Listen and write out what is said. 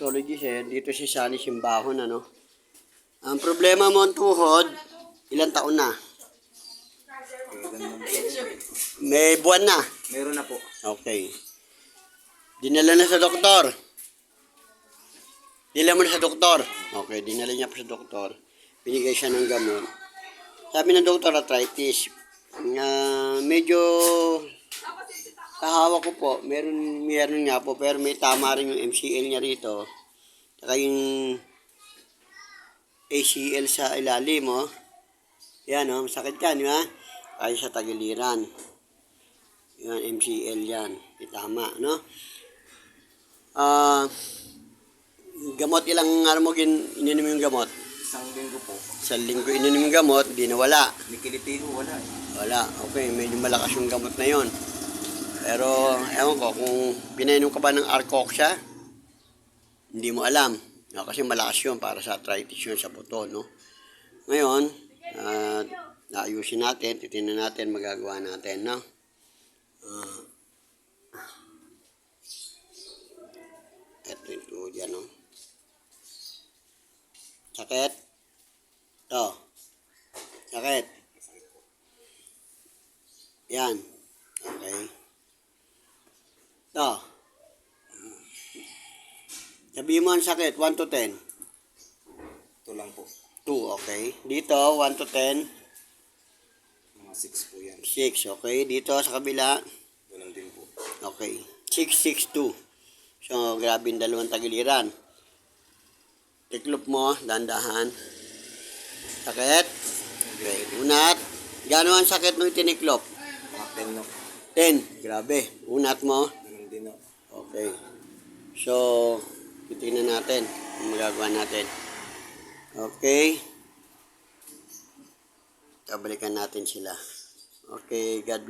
reflexologist eh. Dito si Sunny Simbahon, ano. Ang problema mo ang tuhod, ilang taon na? May buwan na. Meron na po. Okay. Dinala na sa doktor. Dinala mo na sa doktor. Okay, dinala niya pa sa doktor. Binigay siya ng gamot. Sabi ng doktor, arthritis. Na medyo kahawa ko po. Meron, meron nga po, pero may tama rin yung MCL niya rito. Saka yung ACL sa ilalim, oh. Yan, oh. Masakit yan, di ba? Ay sa tagiliran. Yan, MCL yan. Itama, no? Ah, gamot ilang ano mo gin, ininom yung gamot? Isang linggo po. Sa linggo ininom yung gamot, di nawala. Nikiliti ko wala. eh. Wala. Okay, medyo malakas yung gamot na yon. Pero, ewan ko, kung pinainom ka ba ng Arcoxia, hindi mo alam. No, kasi malakas yun para sa arthritis yun sa buto, no? Ngayon, ah, naayusin natin, titingnan natin, magagawa natin, no? Ah, ito yung tuhod yan, no? Sakit? Ito. Sakit? Yan. Okay. Ito. Sabihin mo ang sakit, 1 to 10. Ito lang po. 2, okay. Dito, 1 to 10, Mga 6 po yan. 6, okay. Dito sa kabila, Ganun din po. okay. 6, 6, 2. So, grabe yung dalawang tagiliran. Tiklop mo, dandahan. Sakit? Okay. Unat. Gano'n ang sakit nung tiniklop? Mga 10 no. 10. Grabe. Unat mo. Din no. Okay. So, titingnan natin ang magagawa natin. Okay. Kabalikan natin sila. Okay, God bless.